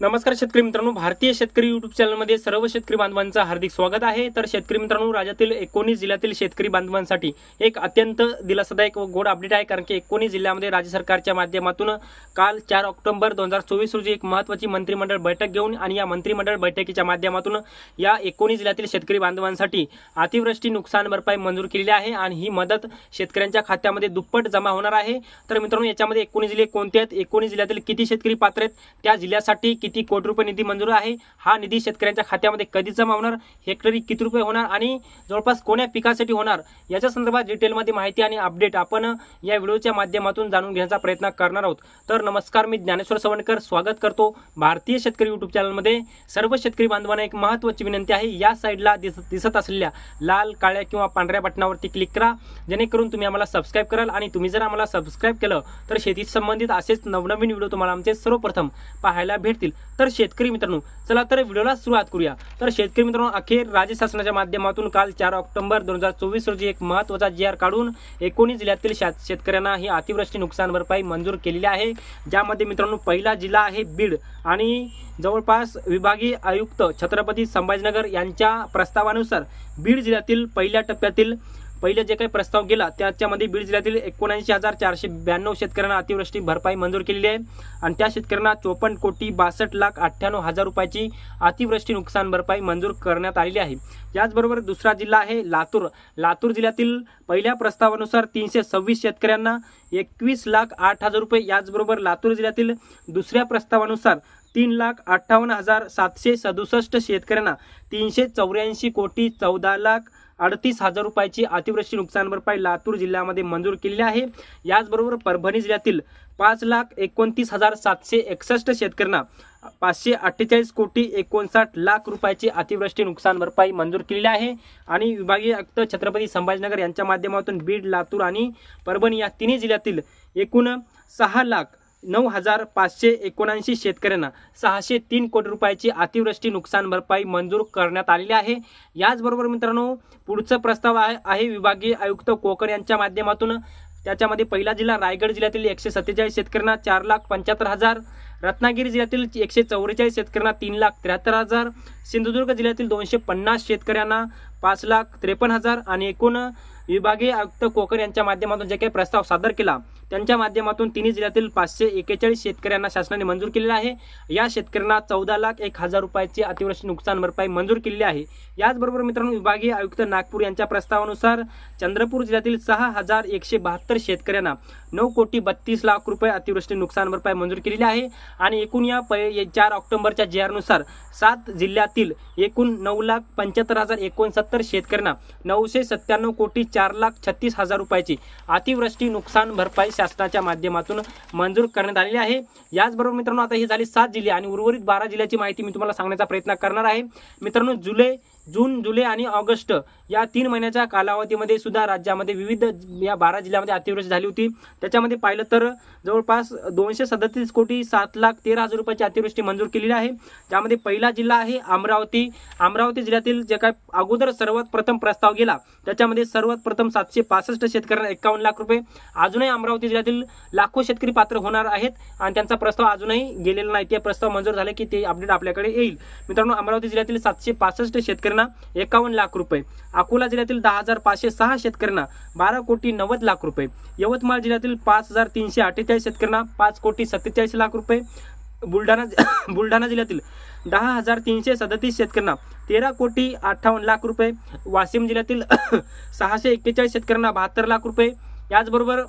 नमस्कार शेतकरी मित्रांनो भारतीय शेतकरी युट्यूब चॅनलमध्ये सर्व शेतकरी बांधवांचं हार्दिक स्वागत आहे. तर शेतकरी मित्रांनो राज्यातील एकोणीस जिल्ह्यातील शेतकरी बांधवांसाठी एक अत्यंत दिलासादायक व गोड अपडेट आहे. कारण की एकोणीस जिल्ह्यामध्ये राज्य सरकारच्या माध्यमातून काल चार ऑक्टोबर दोन हजार चोवीस रोजी एक महत्त्वाची मंत्रिमंडळ बैठक घेऊन आणि या मंत्रिमंडळ बैठकीच्या माध्यमातून या एकोणीस जिल्ह्यातील शेतकरी बांधवांसाठी अतिवृष्टी नुकसान भरपाई मंजूर केलेली आहे आणि ही मदत शेतकऱ्यांच्या खात्यामध्ये दुप्पट जमा होणार आहे. तर मित्रांनो याच्यामध्ये एकोणीस जिल्हे कोणते आहेत? एकोणीस जिल्ह्यातील किती शेतकरी पात्र आहेत? त्या जिल्ह्यासाठी किती कोटी रुपये निधी मंजूर आहे? हा निधी शेतकऱ्यांच्या खात्यामध्ये कधी जमा होणार? हेक्टरी किती रुपये होणार? आणि जवळपास कोण्या पिकासाठी होणार? याच्या संदर्भात डिटेलमध्ये माहिती आणि अपडेट आपण या व्हिडिओच्या माध्यमातून जाणून घेण्याचा प्रयत्न करणार आहोत. तर नमस्कार मी ज्ञानेश्वर सवणकर स्वागत करतो भारतीय शेतकरी युट्यूब चॅनलमध्ये सर्व शेतकरी बांधवांना एक महत्त्वाची विनंती आहे या साईडला दिसत दिसत असलेल्या लाल काळ्या किंवा पांढऱ्या बटनावरती क्लिक करा. जेणेकरून तुम्ही आम्हाला सबस्क्राईब कराल आणि तुम्ही जर आम्हाला सबस्क्राईब केलं तर शेती संबंधित असेच नवनवीन व्हिडिओ तुम्हाला आमचे सर्वप्रथम पाहायला भेटतील. तर शेतकरी मित्रांनो चला तर व्हिडिओला सुरुवात करूया. तर शेतकरी मित्रांनो अखेर राज्य शासनाच्या माध्यमातून काल चार ऑक्टोबर दोन हजार चोवीस रोजी एक महत्त्वाचा जी आर काढून एकोणीस जिल्ह्यातील शेत- शेतकऱ्यांना ही अतिवृष्टी नुकसान भरपाई मंजूर केलेली आहे. ज्यामध्ये मित्रांनो पहिला जिल्हा आहे बीड आणि जवळपास विभागीय आयुक्त छत्रपती संभाजीनगर यांच्या प्रस्तावानुसार बीड जिल्ह्यातील पहिल्या टप्प्यातील पहिले जे काही प्रस्ताव गेला त्याच्यामध्ये बीड जिल्ह्यातील एकोणऐंशी हजार चारशे ब्याण्णव शेतकऱ्यांना अतिवृष्टी भरपाई मंजूर केलेली आहे. आणि त्या शेतकऱ्यांना चोपन्न कोटी बासष्ट लाख अठ्ठ्याण्णव हजार रुपयाची अतिवृष्टी नुकसान भरपाई मंजूर करण्यात आलेली आहे. याचबरोबर दुसरा जिल्हा आहे लातूर. लातूर जिल्ह्यातील पहिल्या प्रस्तावानुसार तीनशे सव्वीस शेतकऱ्यांना एकवीस लाख आठ हजार रुपये याचबरोबर लातूर जिल्ह्यातील दुसऱ्या प्रस्तावानुसार तीन लाख अठ्ठावन्न हजार सातशे सदुसष्ट शेतकऱ्यांना तीनशे चौऱ्याऐंशी कोटी चौदा लाख अडतीस हजार रुपयाची अतिवृष्टी नुकसान भरपाई लातूर जिल्ह्यामध्ये मंजूर केलेली आहे. याचबरोबर परभणी जिल्ह्यातील पाच लाख एकोणतीस हजार सातशे एकसष्ट शेतकऱ्यांना पाचशे अठ्ठेचाळीस कोटी एकोणसाठ लाख रुपयाची अतिवृष्टी नुकसान भरपाई मंजूर केलेली आहे. आणि विभागीय आयुक्त छत्रपती संभाजीनगर यांच्या माध्यमातून बीड लातूर आणि परभणी या तिन्ही जिल्ह्यातील एकूण सहा लाख नऊ हजार पाचशे एकोणऐंशी शेतकऱ्यांना सहाशे तीन कोटी रुपयाची अतिवृष्टी नुकसान भरपाई मंजूर करण्यात आलेली आहे. याचबरोबर मित्रांनो पुढचा प्रस्ताव आहे आहे विभागीय आयुक्त कोकण यांच्या माध्यमातून. त्याच्यामध्ये पहिला जिल्हा रायगड जिल्ह्यातील एकशे सत्तेचाळीस शेतकऱ्यांना चार लाख पंच्याहत्तर हजार रत्नागिरी जिल्ह्यातील एकशे चौवेचाळीस शेतकऱ्यांना तीन लाख त्र्याहत्तर हजार सिंधुदुर्ग जिल्ह्यातील दोनशे पन्नास शेतकऱ्यांना पाच लाख त्रेपन्न हजार आणि एकूण विभागीय आयुक्त कोकण यांच्या माध्यमातून जे काही प्रस्ताव सादर केला त्यांच्या माध्यमातून तिन्ही जिल्ह्यातील पाचशे एकेचाळीस शेतकऱ्यांना शासनाने मंजूर केलेला आहे. या शेतकऱ्यांना चौदा लाख एक हजार रुपयाची अतिवृष्टी नुकसान भरपाई मंजूर केलेली आहे. याचबरोबर मित्रांनो विभागीय आयुक्त नागपूर यांच्या प्रस्तावानुसार चंद्रपूर जिल्ह्यातील सहा हजार एकशे बहात्तर शेतकऱ्यांना नऊ कोटी बत्तीस लाख रुपये अतिवृष्टी नुकसान भरपाई मंजूर केलेली आहे. आणि एकूण या प चार ऑक्टोबरच्या जे आरनुसार सात जिल्ह्यातील एकूण नऊ लाख पंच्याहत्तर हजार एकोणसत्तर शेतकऱ्यांना नऊशे सत्त्याण्णव कोटी चार लाख छत्तीस हजार रुपयाची अतिवृष्टी नुकसान भरपाई शासनाच्या माध्यमातून मंजूर करण्यात आलेली आहे. याचबरोबर मित्रांनो आता हे झाली सात जिल्हे आणि उर्वरित बारा जिल्ह्याची माहिती मी तुम्हाला सांगण्याचा प्रयत्न करणार आहे. मित्रांनो जुलै जून जुलै आणि ऑगस्ट या तीन महिन्याच्या कालावधीमध्ये सुद्धा राज्यामध्ये विविध या बारा जिल्ह्यामध्ये अतिवृष्टी झाली होती. त्याच्यामध्ये पाहिलं तर जवळपास दोनशे सदतीस कोटी सात लाख तेरा हजार रुपयाची अतिवृष्टी मंजूर केलेली आहे. त्यामध्ये पहिला जिल्हा आहे अमरावती. अमरावती जिल्ह्यातील जे काय अगोदर सर्वात प्रथम प्रस्ताव गेला त्याच्यामध्ये सर्वात प्रथम सातशे पासष्ट शेतकऱ्यांना एकावन्न लाख रुपये. अजूनही अमरावती जिल्ह्यातील लाखो शेतकरी पात्र होणार आहेत आणि त्यांचा प्रस्ताव अजूनही गेलेला नाही. ते प्रस्ताव मंजूर झाले की ते अपडेट आपल्याकडे येईल. मित्रांनो अमरावती जिल्ह्यातील सातशे पासष्ट शेतकऱ्यांना एकावन्न लाख रुपये. अकोला जिल्ह्यातील दहा हजार पाचशे सहा शेतकऱ्यांना बारा कोटी नव्वद लाख रुपये. यवतमाळ जिल्ह्यातील पाच हजार तीनशे अठ्ठेचाळीस शेतकऱ्यांना पाच कोटी सत्तेचाळीस लाख रुपये. बुलढाणा बुलढाणा जिल्ह्यातील दहा हजार तीनशे सदतीस शेतकऱ्यांना तेरा कोटी अठ्ठावन्न लाख रुपये. वाशिम जिल्ह्यातील सहाशे एक्केचाळीस शेतकऱ्यांना बहात्तर लाख रुपये. याचबरोबर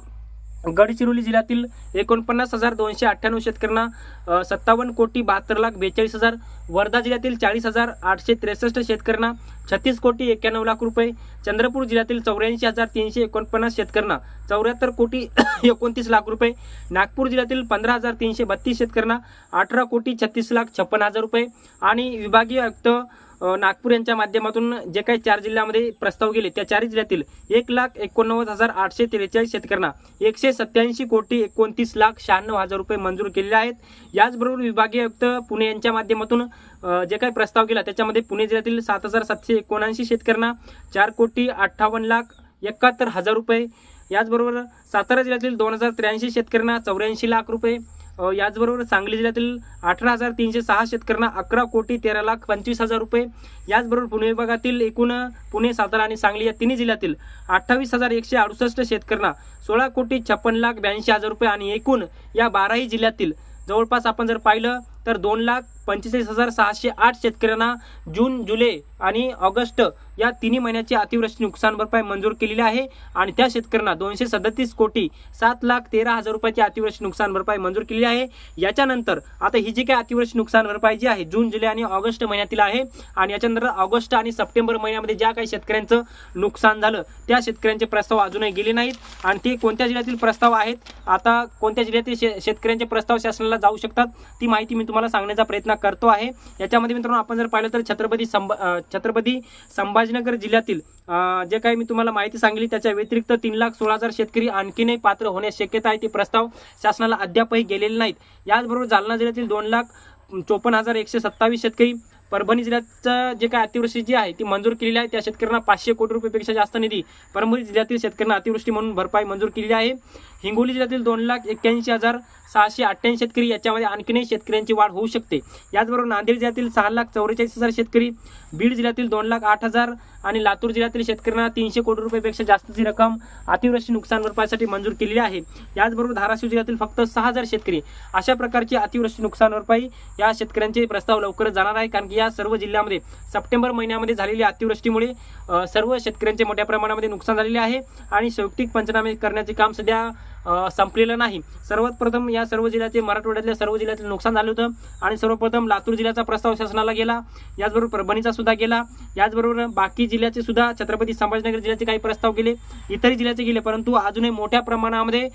गडचिरोली जिल्ह्यातील एकोणपन्नास हजार दोनशे अठ्ठ्याण्णव शेतकऱ्यांना सत्तावन्न कोटी बहात्तर लाख बेचाळीस हजार वर्धा जिल्ह्यातील चाळीस हजार आठशे त्रेसष्ट शेतकऱ्यांना छत्तीस कोटी एक्क्याण्णव लाख रुपये चंद्रपूर जिल्ह्यातील चौऱ्याऐंशी हजार तीनशे एकोणपन्नास शेतकऱ्यांना चौऱ्याहत्तर कोटी एकोणतीस लाख रुपये नागपूर जिल्ह्यातील पंधरा हजार तीनशे बत्तीस शेतकऱ्यांना अठरा कोटी छत्तीस लाख छप्पन हजार रुपये आणि विभागीय आयुक्त नागपूर यांच्या माध्यमातून जे काही चार जिल्ह्यामध्ये प्रस्ताव गेले त्या चारही जिल्ह्यातील एक लाख एकोणनव्वद हजार आठशे त्रेचाळीस शेतकऱ्यांना एकशे सत्याऐंशी कोटी एकोणतीस लाख शहाण्णव हजार रुपये मंजूर केलेले आहेत. याचबरोबर विभागीय आयुक्त पुणे यांच्या माध्यमातून जे काही प्रस्ताव गेला त्याच्यामध्ये पुणे जिल्ह्यातील सात हजार सातशे एकोणऐंशी शेतकऱ्यांना चार कोटी अठ्ठावन्न लाख एकाहत्तर हजार रुपये याचबरोबर सातारा जिल्ह्यातील दोन हजार त्र्याऐंशी शेतकऱ्यांना चौऱ्याऐंशी लाख रुपये याचबरोबर सांगली जिल्ह्यातील अठरा हजार तीनशे सहा शेतकऱ्यांना अकरा कोटी तेरा लाख पंचवीस हजार रुपये. याचबरोबर पुणे विभागातील एकूण पुणे सातारा आणि सांगली या तिन्ही जिल्ह्यातील अठ्ठावीस हजार एकशे अडुसष्ट शेतकऱ्यांना सोळा कोटी छप्पन लाख ब्याऐंशी हजार रुपये आणि एकूण या बाराही जिल्ह्यातील जवळपास आपण जर पाहिलं तर दोन लाख पंचेचाळीस हजार सहाशे आठ शेतकऱ्यांना जून जुलै आणि ऑगस्ट या तिन्ही महिन्याची अतिवृष्टी नुकसान भरपाई मंजूर केलेली आहे. आणि त्या शेतकऱ्यांना दोनशे सदतीस कोटी सात लाख तेरा हजार रुपयाची अतिवृष्टी नुकसान भरपाई मंजूर केलेली आहे. याच्यानंतर आता ही जी काय अतिवृष्टी नुकसान भरपाई जी आहे जून जुलै आणि ऑगस्ट महिन्यातील आहे. आणि याच्यानंतर ऑगस्ट आणि सप्टेंबर महिन्यामध्ये ज्या काही शेतकऱ्यांचं नुकसान झालं त्या शेतकऱ्यांचे प्रस्ताव अजूनही गेले नाहीत. आणि ते कोणत्या जिल्ह्यातील प्रस्ताव आहेत आता कोणत्या जिल्ह्यातील शे शेतकऱ्यांचे प्रस्ताव शासनाला जाऊ शकतात ती माहिती मी तुम्हाला सांगण्याचा प्रयत्न करतो आहे. याच्यामध्ये मित्रांनो आपण जर पाहिलं तर छत्रपती संभा छत्रपती संभाजीनगर जिल्ह्यातील जे काही मी तुम्हाला माहिती सांगली त्याच्या व्यतिरिक्त तीन लाख सोळा हजार शेतकरी आणखीनही पात्र होण्यास शक्यता आहे. ते प्रस्ताव शासनाला अद्यापही गेलेले नाहीत. याचबरोबर जालना जिल्ह्यातील दोन लाख चोपन्न हजार एकशे सत्तावीस शेतकरी परभणी जिल्ह्याचं जे काय अतिवृष्टी जी आहे ती मंजूर केलेली आहे. त्या शेतकऱ्यांना पाचशे कोटी रुपयेपेक्षा जास्त निधी परभणी जिल्ह्यातील शेतकऱ्यांना अतिवृष्टी म्हणून भरपाई मंजूर केलेली आहे. हिंगोली जिल्ह्यातील दोन लाख एक्क्याऐंशी हजार सहाशे अठ्ठ्याऐंशी शेतकरी याच्यामध्ये आणखीनही शेतकऱ्यांची वाढ होऊ शकते. याचबरोबर नांदेड जिल्ह्यातील सहा लाख चौवेचाळीस हजार शेतकरी बीड जिल्ह्यातील दोन लाख आठ हजार आणि लातूर जिल्ह्यातील शेतकऱ्यांना तीनशे कोटी रुपयापेक्षा जास्तची रक्कम अतिवृष्टी नुकसान भरपाईसाठी मंजूर केलेली आहे. याचबरोबर धाराशिव जिल्ह्यातील फक्त सहा हजार शेतकरी अशा प्रकारची अतिवृष्टी नुकसान भरपाई या शेतकऱ्यांचे प्रस्ताव लवकरच जाणार आहे कारण की या सर्व जिल्ह्यामध्ये सप्टेंबर महिन्यामध्ये झालेल्या अतिवृष्टीमुळे सर्व शेतकऱ्यांचे मोठ्या प्रमाणामध्ये नुकसान झालेले आहे आणि संयुक्तिक पंचनामे करण्याचे काम सध्या संपलेलं नाही. सर्वात प्रथम या सर्व जिल्ह्याचे मराठवाड्यातल्या सर्व जिल्ह्यातील नुकसान झालं होतं आणि सर्वप्रथम लातूर जिल्ह्याचा प्रस्ताव शासनाला गेला. याचबरोबर परभणीचा सुद्धा गेला. याचबरोबर बाकी जिल्ह्याचे सुद्धा छत्रपती संभाजीनगर जिल्ह्याचे काही प्रस्ताव गेले. इतरही जिल्ह्याचे गेले परंतु अजूनही मोठ्या प्रमाणामध्ये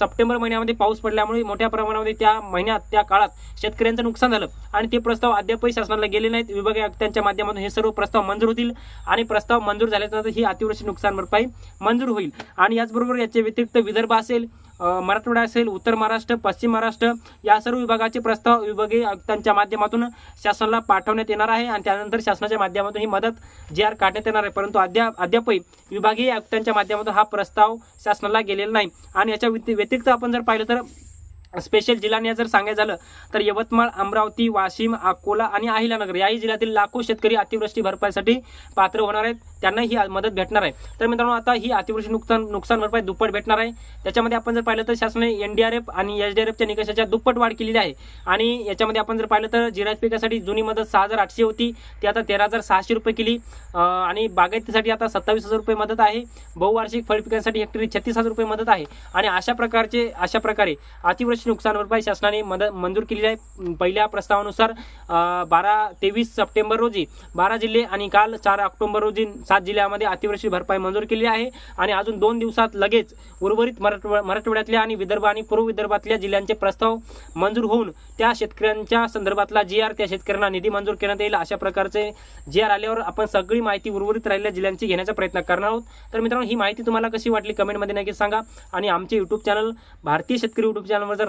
सप्टेंबर महिन्यामध्ये पाऊस पडल्यामुळे मोठ्या प्रमाणामध्ये त्या महिन्यात त्या काळात शेतकऱ्यांचं नुकसान झालं. आणि ते प्रस्ताव अद्यापही शासनाला गेले नाहीत. विभागीय आयुक्तांच्या माध्यमातून हे सर्व प्रस्ताव मंजूर होतील आणि प्रस्ताव मंजूर झाल्यानंतर ही अतिवृष्टी नुकसान भरपाई मंजूर होईल. आणि याचबरोबर याच्या व्यतिरिक्त विदर्भ असेल मराठवाडा असेल उत्तर महाराष्ट्र पश्चिम महाराष्ट्र या सर्व विभागाचे प्रस्ताव विभागीय आयुक्तांच्या माध्यमातून शासनाला पाठवण्यात येणार आहे आणि त्यानंतर शासनाच्या माध्यमातून ही मदत जी आर काढण्यात येणार आहे. परंतु अद्याप अद्यापही विभागीय आयुक्तांच्या माध्यमातून हा प्रस्ताव शासनाला गेलेला नाही. आणि याच्या व्यतिरिक्त आपण जर पाहिलं तर स्पेशल जिल्ह्यांनी जर सांगायचं झालं तर यवतमाळ अमरावती वाशिम अकोला आणि अहिलानगर याही जिल्ह्यातील लाखो शेतकरी अतिवृष्टी भरपाईसाठी पात्र होणार आहेत. त्यांना ही मदत भेटणार आहे. तर मित्रांनो आता ही अतिवृष्टी नुकसान नुकसान भरपाई दुप्पट भेटणार आहे. त्याच्यामध्ये आपण जर पाहिलं तर शासनाने एनडीआरएफ आणि एसडीआरएफच्या निकषाच्या दुप्पट वाढ केलेली आहे. आणि याच्यामध्ये आपण जर पाहिलं तर जिरायत पिकासाठी जुनी मदत सहा हजार आठशे होती. ती आता तेरा हजार सहाशे रुपये केली. आणि बागायतीसाठी आता सत्तावीस हजार रुपये मदत आहे. बहुवार्षिक फळ पिकांसाठी हेक्टरी छत्तीस हजार रुपये मदत आहे. आणि अशा प्रकारचे अशा प्रकारे अतिवृष्टी नुकसान भरपाई शासनाने मदत मंजूर केलेली आहे. पहिल्या प्रस्तावानुसार बारा तेवीस सप्टेंबर रोजी बारा जिल्हे आणि काल चार ऑक्टोबर रोजी सात जिल्ह्यामध्ये अतिवृष्टी भरपाई मंजूर केली आहे. आणि अजून दोन दिवसात लगेच उर्वरित मराठवा मराठवाड्यातल्या आणि विदर्भ आणि पूर्व विदर्भातल्या जिल्ह्यांचे प्रस्ताव मंजूर होऊन त्या शेतकऱ्यांच्या संदर्भातला जी आर त्या शेतकऱ्यांना निधी मंजूर करण्यात येईल. अशा प्रकारचे जी आर आल्यावर आपण सगळी माहिती उर्वरित राहिलेल्या जिल्ह्यांची घेण्याचा प्रयत्न करणार आहोत. तर मित्रांनो ही माहिती तुम्हाला कशी वाटली कमेंटमध्ये नक्की सांगा. आणि आमचे युट्यूब चॅनल भारतीय शेतकरी युट्यूब चॅनलवर जर